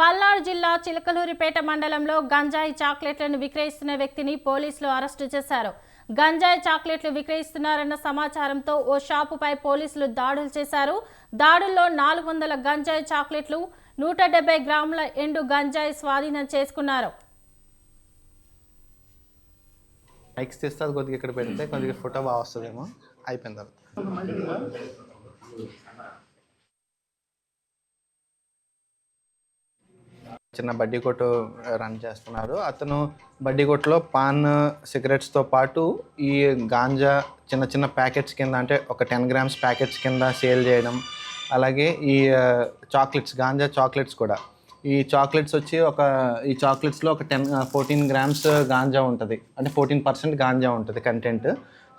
పల్నాడు జిల్లా చిలకలూరిపేట మండలంలో గంజాయి చాక్లెట్లను విక్రయిస్తున్న వ్యక్తిని పోలీసులు అరెస్టు చేశారు. గంజాయి చాక్లెట్లు విక్రయిస్తున్నారన్న సమాచారంతో ఓ షాపుపై పోలీసులు దాడులు చేశారు. దాడుల్లో నాలుగు వందల గంజాయి చాక్లెట్లు నూట డెబ్బై గ్రాముల ఎండు గంజాయి స్వాధీనం చేసుకున్నారు. మైక్స్ తీస్తే అది కొద్దిగా ఇక్కడ పెడితే కొద్దిగా ఫోటో బాగా వస్తుందేమో. అయిపోయిన తర్వాత. చిన్న బడ్డీ కొట్టు రన్ చేస్తున్నారు. అతను బడ్డీ కొట్టులో పాన్ సిగరెట్స్తో పాటు ఈ గాంజా చిన్న చిన్న ప్యాకెట్స్ కింద అంటే ఒక టెన్ గ్రామ్స్ ప్యాకెట్స్ కింద సేల్ చేయడం అలాగే ఈ చాక్లెట్స్ గాంజా చాక్లెట్స్ కూడా. ఈ చాక్లెట్స్ వచ్చి ఒక ఈ చాక్లెట్స్లో ఒక టెన్ ఫోర్టీన్ గ్రామ్స్ గాంజా ఉంటుంది. అంటే ఫోర్టీన్ పర్సెంట్ గాంజా ఉంటుంది కంటెంట్.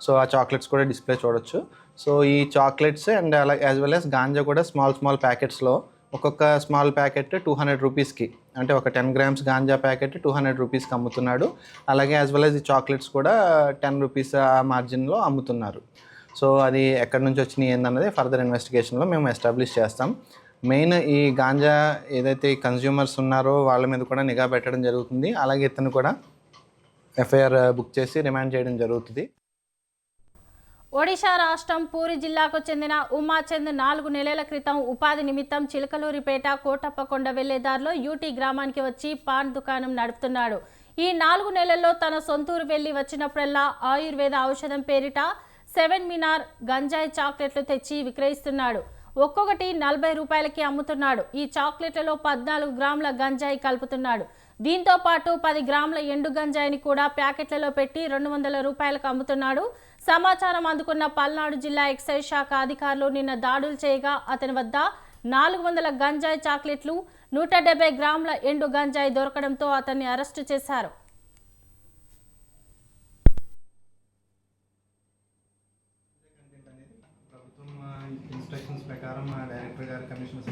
సో ఆ చాక్లెట్స్ కూడా డిస్ప్లే చూడొచ్చు. సో ఈ చాక్లెట్స్ అండ్ అలా యాజ్ వెల్ యాజ్ గాంజా కూడా స్మాల్ స్మాల్ ప్యాకెట్స్లో ఒక్కొక్క స్మాల్ ప్యాకెట్ టూ హండ్రెడ్ రూపీస్కి. అంటే ఒక ten grams ganja packet two hundred రూపీస్కి అమ్ముతున్నాడు. అలాగే యాజ్ వెల్ యాజ్ ఈ చాక్లెట్స్ కూడా టెన్ రూపీస్ ఆ మార్జిన్లో అమ్ముతున్నారు. సో అది ఎక్కడి నుంచి వచ్చినాయి ఏందన్నది ఫర్దర్ ఇన్వెస్టిగేషన్లో మేము ఎస్టాబ్లిష్ చేస్తాం. మెయిన్ ఈ గాంజా ఏదైతే కన్స్యూమర్స్ కన్జ్యూమర్స్ ఉన్నారో వాళ్ళ మీద కూడా నిఘా పెట్టడం జరుగుతుంది. అలాగే ఇతను కూడా ఎఫ్ఐఆర్ బుక్ చేసి రిమాండ్ చేయడం జరుగుతుంది. ఒడిశా రాష్ట్రం పూరి జిల్లాకు చెందిన ఉమాచంద్ నాలుగు నెలల క్రితం ఉపాధి నిమిత్తం చిలకలూరిపేట కోటప్పకొండ వెళ్ళే దారిలో యూటీ గ్రామానికి వచ్చి పాన్ దుకాణం నడుపుతున్నాడు. ఈ నాలుగు నెలల్లో తన సొంతూరు వెళ్ళి వచ్చినప్పుడల్లా ఆయుర్వేద ఔషధం పేరిట సెవెన్ మినార్ గంజాయి చాక్లెట్లు తెచ్చి విక్రయిస్తున్నాడు. ఒక్కొక్కటి నలభై రూపాయలకి అమ్ముతున్నాడు. ఈ చాక్లెట్లలో పద్నాలుగు గ్రాముల గంజాయి కలుపుతున్నాడు. దీంతో పాటు పది గ్రాముల ఎండు గంజాయిని కూడా ప్యాకెట్లలో పెట్టి రెండు వందల రూపాయలకు అమ్ముతున్నాడు. సమాచారం అందుకున్న పల్నాడు జిల్లా ఎక్సైజ్ శాఖ అధికారులు నిన్న దాడులు చేయగా అతని వద్ద నాలుగు వందల గంజాయి చాక్లెట్లు నూట డెబ్బై గ్రాముల ఎండు గంజాయి దొరకడంతో అతన్ని అరెస్టు చేశారు ప్రభుత్వం ఇన్స్ట్రక్షన్స్ ప్రకారం మా డైరెక్టర్ గారు కమిషనర్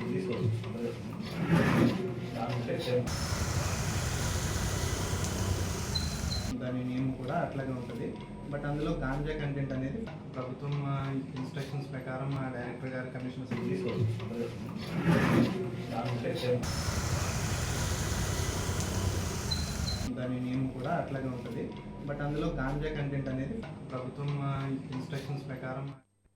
దాని నేమ్ కూడా అట్లాగే ఉంటుంది. బట్ అందులో గాంజా కంటెంట్ అనేది ప్రభుత్వం ఇన్స్ట్రక్షన్స్ ప్రకారం మా డైరెక్టర్ గారు కమిషనర్ దాని నేమ్ కూడా అట్లాగే ఉంటుంది. బట్ అందులో గాంజా కంటెంట్ అనేది ప్రభుత్వం ఇన్స్ట్రక్షన్స్ ప్రకారం